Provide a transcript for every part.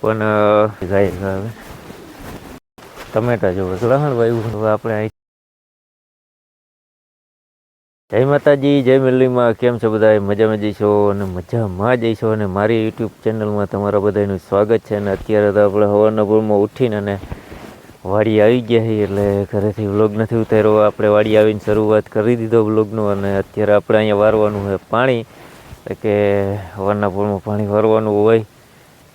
પણ ટમેટા જોવે લહણ વાયું આપણે જય માતાજી, જય મેલીમાં કેમ છો બધા મજામાં જઈશો અને મજામાં જઈશો અને મારી યુટ્યુબ ચેનલમાં તમારા બધાનું સ્વાગત છે અને અત્યારે તો આપણે હવાના ભૂલમાં ઉઠીને અને વાડી આવી ગયા છીએ, એટલે ઘરેથી વ્લોગ નથી ઉતાર્યો. આપણે વાડી આવીને શરૂઆત કરી દીધો વ્લોગનો અને અત્યારે આપણે અહીંયા વારવાનું છે પાણી. એટલે કે સવારના પૂરમાં પાણી વારવાનું હોય.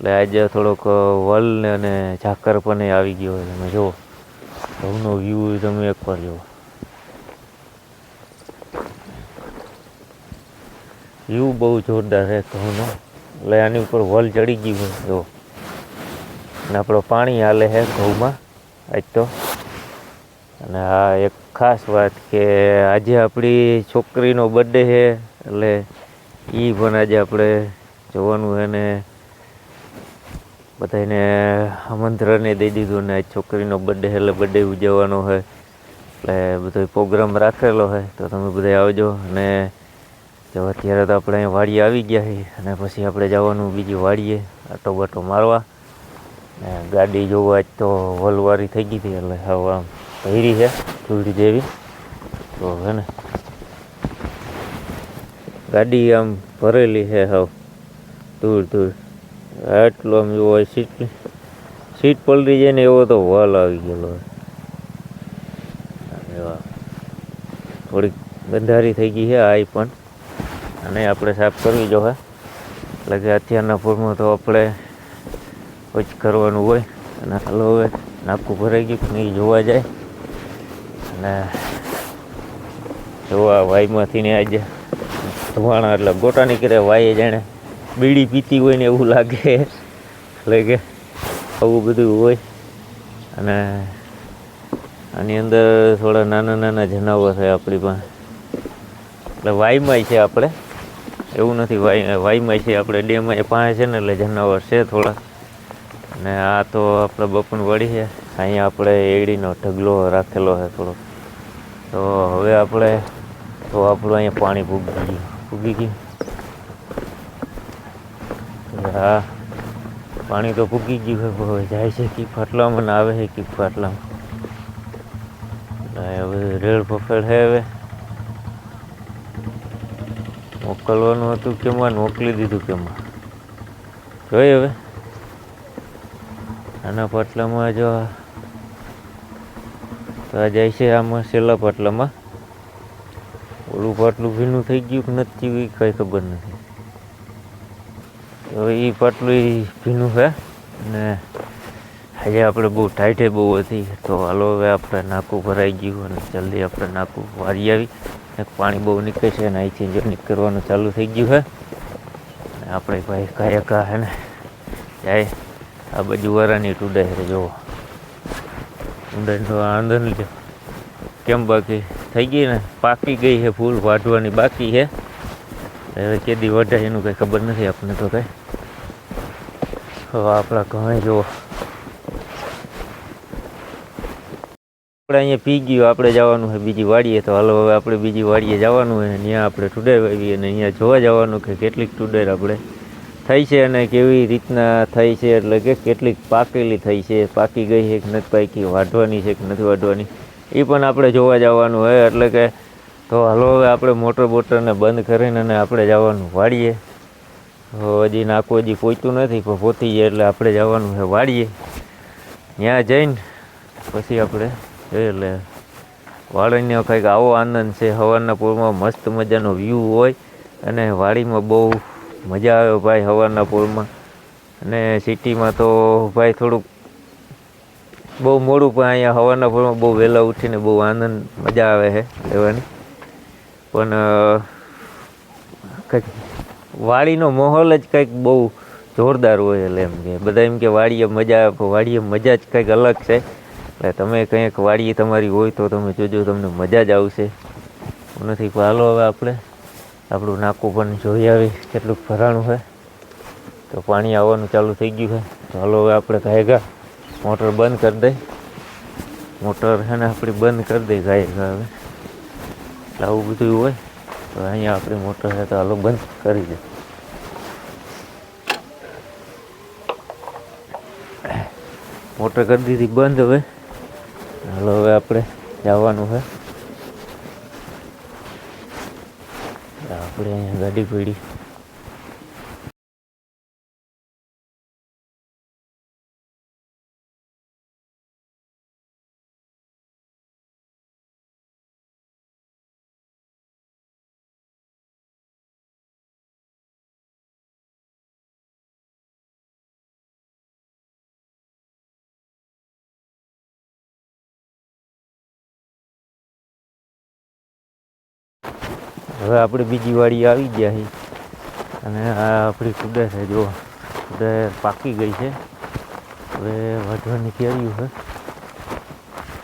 એટલે આજે થોડોક વલ અને ઝાકર પણ આવી ગયો હોય. તમે જુઓ. ઘઉંનો વ્યૂ તમે એકવાર જુઓ. વ્યૂ બહુ જોરદાર છે ઘઉંનો. એટલે આની ઉપર વલ ચડી ગયું હોય. જો અને આપણો પાણી હાલે છે ઘઉંમાં. આજ તો. અને આ એક ખાસ વાત કે આજે આપણી છોકરીનો બર્થડે છે. એટલે એ પણ આજે આપણે જોવાનું એને બધાને આમંત્રણે દઈ દીધું ને છોકરીનો બર્થડે એટલે બર્થડે ઉજવવાનો હોય એટલે બધો પ્રોગ્રામ રાખેલો હોય તો તમે બધા આવજો અને જો અત્યારે તો આપણે અહીં વાડીએ આવી ગયા છીએ અને પછી આપણે જવાનું બીજી વાડીએ આટો બાટો મારવા. ને ગાડી જોવા જ તો વલવારી થઈ ગઈ હતી એટલે હવે આમ ભૈરી છે ચૂડી જેવી. તો હે ને. ગાડી આમ ભરેલી છે હવે. દૂર દૂર આટલું આમ જોવો સીટ સીટ પલટી જાય ને એવો તો વાલ આવી ગયેલો એવા. થોડીક ગંધારી થઈ ગઈ છે આઈ પણ. અને આપણે સાફ કરવી જો હે. એટલે કે અત્યારના પૂરમાં તો આપણે જ કરવાનું હોય. અને હાલો હવે નાકું ભરાઈ ગયું નહીં જોવા જાય. અને જોવા વાઈમાંથી ને આજે ધોવાણા એટલે ગોટા નીકળે વાઈએ જાણે. બીડી પીતી હોય ને એવું લાગે. એટલે કે આવું બધું હોય. અને આની અંદર થોડા નાના નાના જનાવર છે આપણી પાસે. એટલે વાયમાય છે આપણે. એવું નથી, વાય, વાયમાય છે આપણે ડેમાં પાસે છે ને એટલે જનાવર છે થોડા. અને આ તો આપણે બપન વળી છે. અહીંયા આપણે એડીનો ઢગલો રાખેલો છે થોડો તો હવે આપણે, તો આપણું અહીંયા પાણી ભૂગી ગયું. ભૂગી ગયું. હા. પાણી તો ભૂગી ગયું હવે જાય છે કી ફાટલામાં ને આવે છે કી ફાટલામાં. હવે રેડ પફેડ છે હવે. મોકલવાનું હતું કેમાં મોકલી દીધું કેમાં જોઈએ હવે. આના પાટલામાં જો આ જાય છે આમાં, છેલ્લા પાટલામાં. ઓલું પાટલું ભીનું થઈ ગયું કે નથી કંઈ ખબર નથી. તો એ પાટલું ભીનું છે. ને આજે આપણે બહુ ટાઈટે બહુ હતી. તો હાલો હવે આપણે નાકું ભરાઈ ગયું અને જલ્દી આપણે નાકું વારી આવી. પાણી બહુ નીકળે છે અને અહીંથી જો નીકળવાનું ચાલુ થઈ ગયું છે. આપણે ભાઈ કાયા કા હે ને, જાય. આ બાજુ વારાની ટુડે છે, જુઓ. તો આનંદ લીધો કેમ બાકી? થઈ ગઈ ને? પાકી ગઈ છે ફૂલ, વાઢવાની બાકી છે. હવે કેદી વઢાય એનું કંઈ ખબર નથી આપણને તો કંઈ. હવે આપણા ઘણે જુઓ. આપણે અહીંયા પી ગયું, આપણે જવાનું છે બીજી વાડીએ, તો હાલો હવે આપણે બીજી વાડીએ જવાનું છે ત્યાં આપણે ટુડેર આવીએ અને અહીંયા જોવા જવાનું કે કેટલીક ટુડેર આપણે થઈ છે અને કેવી રીતના થઈ છે, એટલે કે કેટલીક પાકેલી થઈ છે, પાકી ગઈ છે કે નથી પાકી, વાઢવાની છે કે નથી વાઢવાની, એ પણ આપણે જોવા જવાનું હોય, એટલે કે તો હાલો હવે આપણે મોટર બોટરને બંધ કરીને અને આપણે જવાનું વાડીએ. હજી નાખું હજી પહોંચ્યું નથી, પણ પહોંચી જાય એટલે આપણે જવાનું છે વાડીએ. ત્યાં જઈને પછી આપણે એટલે વાડીનો કંઈક આવો આનંદ છે. સવારના પૂરમાં મસ્ત મજાનો વ્યૂ હોય અને વાડીમાં બહુ મજા આવે ભાઈ સવારના પૂરમાં અને સિટીમાં તો ભાઈ થોડુંક બહુ મોડું, પણ અહીંયા સવારના પૂરમાં બહુ વહેલા ઉઠીને બહુ આનંદ, મજા આવે છે લેવાની. પણ કંઈક વાડીનો માહોલ જ કંઈક બહુ જોરદાર હોય એટલે એમ કે. બધા એમ કે વાડીએ મજા વાડીએ મજા જ કંઈક અલગ છે. એટલે તમે કંઈક વાડીએ તમારી હોય તો તમે જોજો, તમને મજા જ આવશે. નથી હાલો હવે આપણે, આપણું નાકું પણ જોઈ આવી કેટલું ભરાણું છે. તો પાણી આવવાનું ચાલુ થઈ ગયું છે. તો હાલો હવે આપણે ગાયગા, મોટર બંધ કરી દઈ. મોટર છે ને આપણી બંધ કરી દઈ ગાયગા હવે. એટલે આવું બધું હોય. તો અહીંયા આપણી મોટર છે તો હાલો બંધ કરી દે. મોટર કરી દીધી, બંધ હવે. હાલો, હવે આપણે જવાનું છે. આપણે અહીંયા ગાડી પડી. હવે આપણે બીજી વાડી આવી ગયા છે. અને આ આપણી કુદર છે જો કુડર પાકી ગઈ છે. હવે વાઢવાની તૈયારીઓ છે.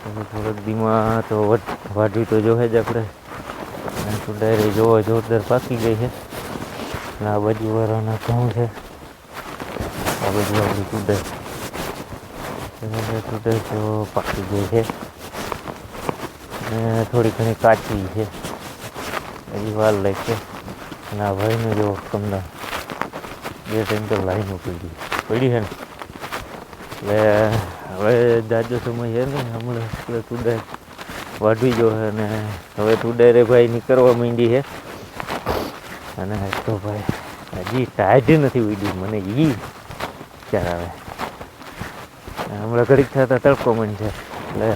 હવે થોડોક દીમાં તો વાઢવી તો જોહે જ આપણે. અને કુડર એ જોવો જોરદાર પાકી ગઈ છે. અને આ બાજુ વાળાના ઘઉં છે. આ બાજુ આપણી કુડર કુડર તો પાકી ગઈ છે. અને થોડી ઘણી કાચી છે. હજી વાર લાગશે અને આ ભાઈનું જો તમને બે ટેન્કર લાઈનો પડી પડી છે ને? એટલે હવે જાજો સમય છે ને, હમણાં એટલે ટુડર વાઢવી જો અને હવે ટુડરે ભાઈ નીકળવા માંડી છે. અને તો ભાઈ, હજી ટાઈટ નથી ઉડી મને ઈ વિચાર આવે. હમણાં ઘડીક થતા તડકો મન છે. એટલે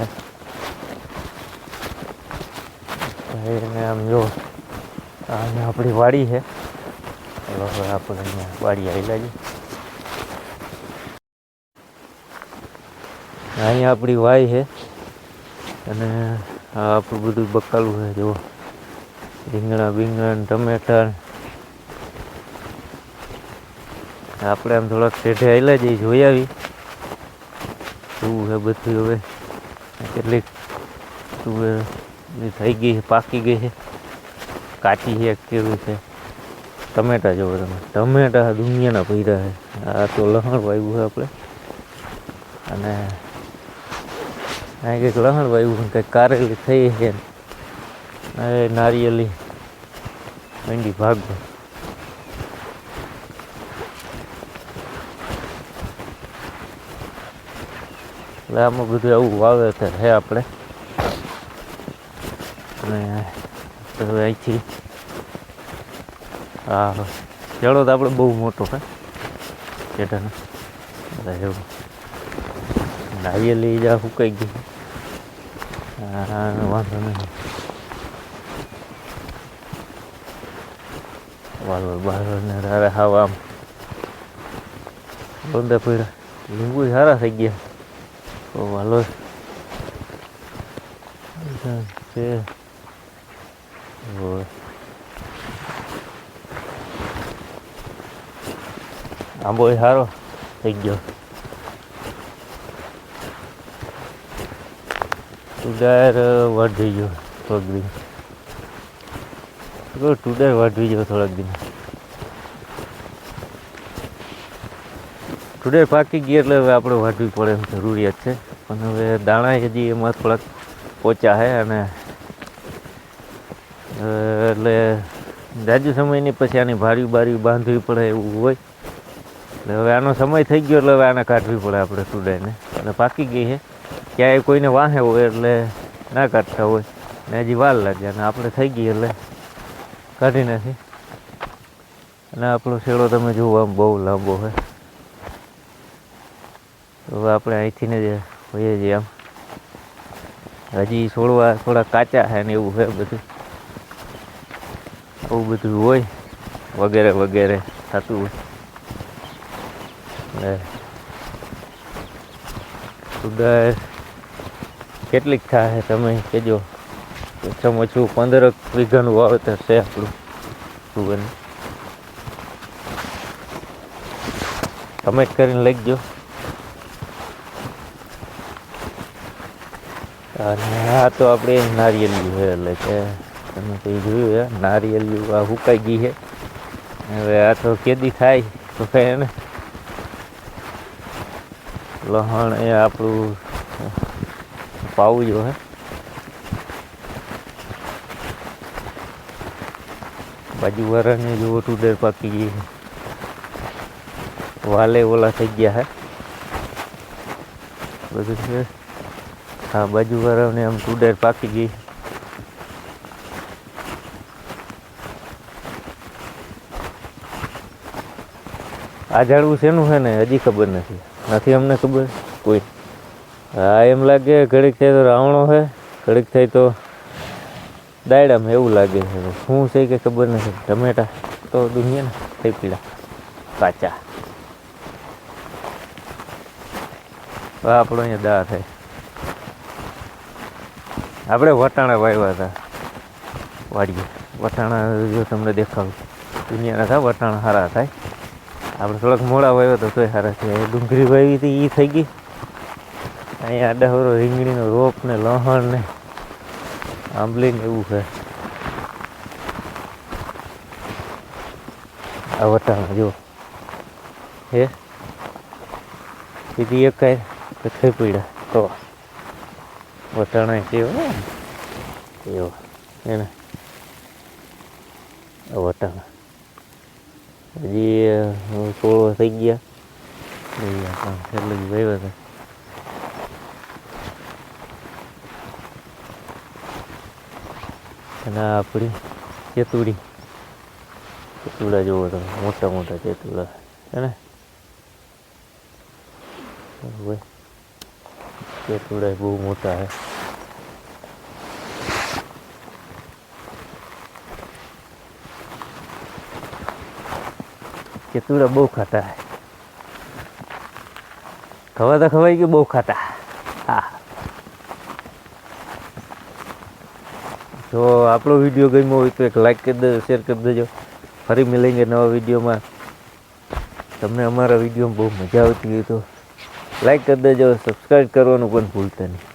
ભાઈને આમ જો અહીંયા આપણી વાડી છે. હવે આપણે અહીંયા વાડી આવેલા છે અહીંયા આપણી વાય છે. અને આપણું બધું બકાલું છે, જુઓ. રીંગણા બીંગણા ટમેટા આપણે આમ થોડાક શેઠે આવેલા જઈ જોઈ આવી. શું છે બધું હવે? કેટલીક શું થઈ ગઈ છે, પાકી ગઈ છે. કાચી છે, કેવું છે? ટમેટા જોવો તમે. ટમેટા દુનિયાના પૈરા છે. આ તો લહણ વાવ્યું છે આપણે. અને આ કંઈક લહણ વાવ્યું છે કંઈક કારેલી થઈ છે એ નારિયેલી મંડી ભાગ એટલે આમાં બધું આવું વાવેતર છે આપણે. અને તો અહીંથી હા ચેડો તો આપણે બહુ મોટો છે ચેટાનો બધા એવું નારિયેલી જા, સુકાઈ ગઈ હા વાંધો નહીં. વાલો બહાર ને રારે હાવ આમ. બંધા પડ્યા લીંબુ સારા થઈ ગયા. તો વાલો. છે. હોય આંબો સારો થઈ ગયો ટુડાર વાઢવી ગયો થોડોક દિન ટુડાર વાઢવી ગયો થોડાક દિન ટુડેર પાકી ગઈ એટલે હવે આપણે વાઢવી પડે જરૂરિયાત છે. પણ હવે દાણા હજી એમાં થોડાક પોચા છે અને એટલે જાજુ સમયની પછી આની ભારી બારી બાંધવી પડે એવું હોય. એટલે હવે આનો સમય થઈ ગયો એટલે હવે આને કાઢવી પડે આપણે સુડાઈને. અને પાકી ગઈ છે. ક્યાંય કોઈને વાહે હોય એટલે ના કાઢતા હોય. ને હજી વાર લાગે અને આપણે થઈ ગઈ એટલે કાઢી નાખી. અને આપણો શેડો તમે જુઓ, આમ બહુ લાંબો હોય તો આપણે અહીંથી ને જ હોઈએ છીએ આમ. હજી છોડવા થોડા કાચા છે ને એવું છે બધું. આવું બધું હોય, વગેરે વગેરે થતું હોય. ઉદર કેટલીક થાય, તમે કહેજો. ઓછામાં ઓછું પંદર વીઘાનું વાવેતર છે આપણું. સુગરનું કમેન્ટ કરીને લખજો. અને આ તો આપણે નારિયેલિયું છે એટલે કે તમે કંઈ જોયું છે નારિયેલિયું આ સુકાઈ ગઈ છે હવે આ તો કેદી થાય, તો કઈ એને. લહણ એ આપણું પાવું જો હે. બાજુ વાળાને જો ટુડર પાકી ગઈ છે. વાલે ઓલા થઈ ગયા હે. બધું છે. હા, બાજુવાળાને આમ ટુડેર પાકી ગઈ આ ઝાડવું શેનું છે ને? હજી ખબર નથી. નથી અમને ખબર? કોઈ. હા એમ લાગે ઘડીક થાય તો રાવણો છે, ઘડીક થાય તો દાયડામ એવું લાગે છે. શું છે કે ખબર નથી. ટમેટા તો દુનિયા ને થઈ પીડા કાચા. આપણો અહીંયા દા થાય. આપણે વટાણા વાવ્યા હતા. વાડીએ. વટાણા જો તમને દેખાવ. દુનિયાના થાય વટાણા સારા થાય. આપણે થોડાક મોડા વાવ્યો તો તોય સારા છે. ડુંગળી વાવી હતી એ થઈ ગઈ. અહીંયા આડાવરો રીંગણીનો રોપ ને લહણ ને આંબલી ને એવું છે. આ વટાણા જો હે? સીધી એક કાંઈ થઈ પડ્યા. તો વટાણા કેવો? એવો. એને. વટાણા. હજી અ, સોળો થઈ ગયા એ આપણા છેલ્લે જ વાવ્યા હતા અને આ આપણી ચેતુડી ચેતુડા જોવો તમે મોટા મોટા ચેતુડા હે ને તુરા બહુ ખાતા ખવાતા ખવાય કે બહુ ખાતા હા. જો આપણો વીડિયો ગમ્યો હોય તો એક લાઈક કરી દેજો શેર કરી દેજો. ફરી મળેંગે નવા વિડીયોમાં. તમને અમારા વિડીયોમાં બહુ મજા આવતી હોય તો લાઈક કરી દેજો સબસ્ક્રાઈબ કરવાનું પણ ભૂલતા નહીં.